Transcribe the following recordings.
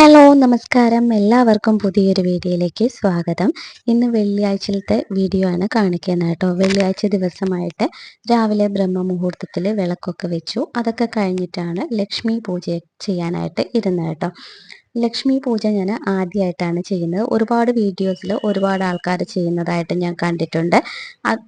hello. നമസ്കാരം. എല്ലാവർക്കും പുതിയൊരു വീഡിയോയിലേക്ക് സ്വാഗതം. ഇന്ന് വെള്ളിയാഴ്ചത്തെ വീഡിയോ ആണ് കാണിക്കുന്നത് കേട്ടോ. വെള്ളിയാഴ്ച ദിവസമായിട്ട് രാവിലെ ബ്രഹ്മ മുഹൂർത്തത്തിൽ വിളക്കൊക്കെ വെച്ചു. അതൊക്കെ കഴിഞ്ഞിട്ടാണ് ലക്ഷ്മി പൂജ ചെയ്യാനായിട്ട് ഇരുന്നത് കേട്ടോ. ലക്ഷ്മി പൂജ ഞാൻ ആദ്യമായിട്ടാണ് ചെയ്യുന്നത്. ഒരുപാട് വീഡിയോസിൽ ഒരുപാട് ആൾക്കാർ ചെയ്യുന്നതായിട്ട് ഞാൻ കണ്ടിട്ടുണ്ട്.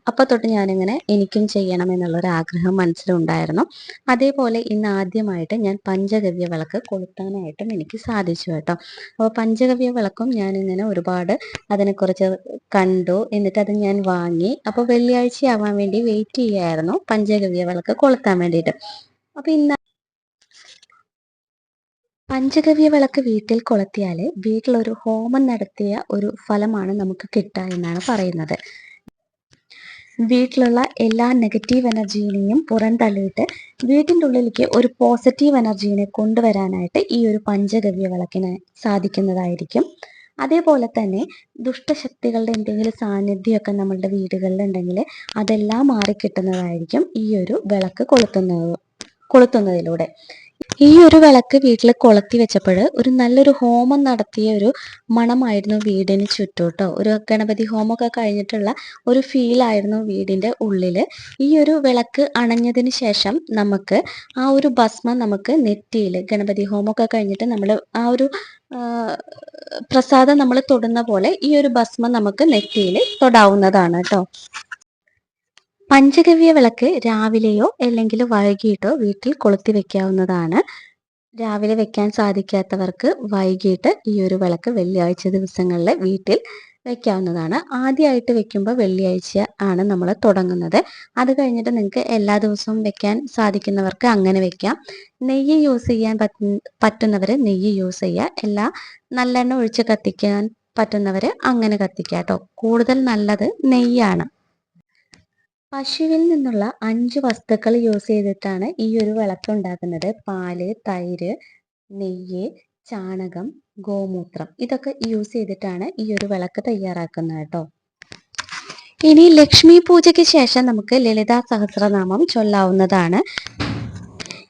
അപ്പോൾ തൊട്ട് ഞാനിങ്ങനെ എനിക്കും ചെയ്യണം എന്നുള്ളൊരു ആഗ്രഹം മനസ്സിലുണ്ടായിരുന്നു. അതേപോലെ ഇന്ന് ആദ്യമായിട്ട് ഞാൻ പഞ്ചഗവ്യ വിളക്ക് കൊളുത്താനായിട്ടും എനിക്ക് സാധിച്ചു കേട്ടോ. അപ്പോൾ പഞ്ചഗവ്യ വിളക്കും ഞാനിങ്ങനെ ഒരുപാട് അതിനെക്കുറിച്ച് കണ്ടു. എന്നിട്ട് അത് ഞാൻ വാങ്ങി. അപ്പോൾ വെള്ളിയാഴ്ച ആവാൻ വേണ്ടി വെയിറ്റ് ചെയ്യായിരുന്നു പഞ്ചഗവ്യ വിളക്ക് കൊളുത്താൻ വേണ്ടിയിട്ട്. അപ്പോൾ ഇന്ന പഞ്ചഗവ്യ വിളക്ക് വീട്ടിൽ കൊളുത്തിയാൽ വീട്ടിലൊരു ഹോമം നടത്തിയ ഒരു ഫലമാണ് നമുക്ക് കിട്ടുക എന്നാണ് പറയുന്നത്. വീട്ടിലുള്ള എല്ലാ നെഗറ്റീവ് എനർജീനെയും പുറന്തള്ളിയിട്ട് വീട്ടിന്റെ ഉള്ളിലേക്ക് ഒരു പോസിറ്റീവ് എനർജീനെ കൊണ്ടുവരാനായിട്ട് ഈ ഒരു പഞ്ചഗവ്യ വിളക്കിന് സാധിക്കുന്നതായിരിക്കും. അതേപോലെ തന്നെ ദുഷ്ടശക്തികളുടെ എന്തെങ്കിലും സാന്നിധ്യമൊക്കെ നമ്മളുടെ വീടുകളിൽ ഉണ്ടെങ്കിൽ അതെല്ലാം മാറിക്കിട്ടുന്നതായിരിക്കും ഈ ഒരു വിളക്ക് കൊളുത്തുന്നത് കൊളുത്തുന്നതിലൂടെ. ഈ ഒരു വിളക്ക് വീട്ടിൽ കൊളുത്തി വെച്ചപ്പോൾ ഒരു നല്ലൊരു ഹോമം നടത്തിയ ഒരു മണമായിരുന്നു വീടിന് ചുറ്റോട്ടോ. ഒരു ഗണപതി ഹോമമൊക്കെ കഴിഞ്ഞിട്ടുള്ള ഒരു ഫീലായിരുന്നു വീടിന്റെ ഉള്ളിൽ ഈ ഒരു വിളക്ക് അണഞ്ഞതിന് ശേഷം നമുക്ക് ആ ഒരു ഭസ്മം നമുക്ക് നെറ്റിയിൽ ഗണപതി ഹോമമൊക്കെ കഴിഞ്ഞിട്ട് നമ്മൾ ആ ഒരു പ്രസാദം നമ്മൾ തൊടുന്ന പോലെ ഈ ഒരു ഭസ്മം നമുക്ക് നെറ്റിയിൽ തൊടാവുന്നതാണ് കേട്ടോ പഞ്ചഗവ്യ വിളക്ക് രാവിലെയോ അല്ലെങ്കിൽ വൈകിട്ടോ വീട്ടിൽ കൊളുത്തി വെക്കാവുന്നതാണ്. രാവിലെ വെക്കാൻ സാധിക്കാത്തവർക്ക് വൈകിട്ട് ഈ ഒരു വിളക്ക് വെള്ളിയാഴ്ച ദിവസങ്ങളിൽ വീട്ടിൽ വെക്കാവുന്നതാണ്. ആദ്യമായിട്ട് വെക്കുമ്പോൾ വെള്ളിയാഴ്ച ആണ് നമ്മൾ തുടങ്ങുന്നത്. അത് കഴിഞ്ഞിട്ട് നിങ്ങൾക്ക് എല്ലാ ദിവസവും വെക്കാൻ സാധിക്കുന്നവർക്ക് അങ്ങനെ വെക്കാം. നെയ്യ് യൂസ് ചെയ്യാൻ പറ്റുന്നവർ നെയ്യ് യൂസ് ചെയ്യുക. എല്ലാ നല്ലെണ്ണ ഒഴിച്ച് കത്തിക്കാൻ പറ്റുന്നവർ അങ്ങനെ കത്തിക്കാം കേട്ടോ. കൂടുതൽ നല്ലത് നെയ്യാണ്. പശുവിൽ നിന്നുള്ള അഞ്ച് വസ്തുക്കൾ യൂസ് ചെയ്തിട്ടാണ് ഈ ഒരു വിളക്ക് ഉണ്ടാക്കുന്നത്. പാൽ തൈര് നെയ്യ് ചാണകം ഗോമൂത്രം. ഇതൊക്കെ യൂസ് ചെയ്തിട്ടാണ് ഈ ഒരു വിളക്ക് തയ്യാറാക്കുന്നത് കേട്ടോ. ഇനി ലക്ഷ്മി പൂജയ്ക്ക് ശേഷം നമുക്ക് ലളിതാ സഹസ്രനാമം ചൊല്ലാവുന്നതാണ്.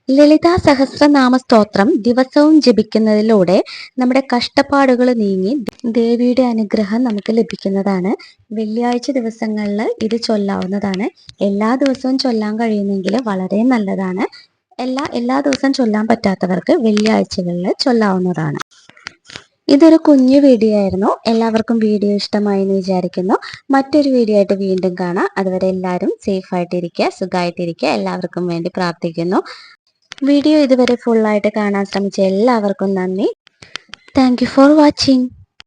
ലളിതാ സഹസ്രനാമ സ്തോത്രം ദിവസവും ജപിക്കുന്നതിലൂടെ നമ്മുടെ കഷ്ടപ്പാടുകൾ നീങ്ങി ദേവിയുടെ അനുഗ്രഹം നമുക്ക് ലഭിക്കുന്നതാണ്. വെള്ളിയാഴ്ച ദിവസങ്ങളിൽ ഇത് ചൊല്ലാവുന്നതാണ്. എല്ലാ ദിവസവും ചൊല്ലാൻ കഴിയുന്നെങ്കിൽ വളരെ നല്ലതാണ്. എല്ലാ എല്ലാ ദിവസവും ചൊല്ലാൻ പറ്റാത്തവർക്ക് വെള്ളിയാഴ്ചകളിൽ ചൊല്ലാവുന്നതാണ്. ഇതൊരു കുഞ്ഞു വീഡിയോ ആയിരുന്നു. എല്ലാവർക്കും വീഡിയോ ഇഷ്ടമായി എന്ന് വിചാരിക്കുന്നു. മറ്റൊരു വീഡിയോ ആയിട്ട് വീണ്ടും കാണാം. അതുവരെ എല്ലാവരും സേഫായിട്ടിരിക്കുക സുഖമായിട്ടിരിക്കുക എല്ലാവർക്കും വേണ്ടി പ്രാർത്ഥിക്കുന്നു. വീഡിയോ ഇതുവരെ ഫുള്ളായിട്ട് കാണാൻ ശ്രമിച്ച എല്ലാവർക്കും നന്ദി. Thank for watching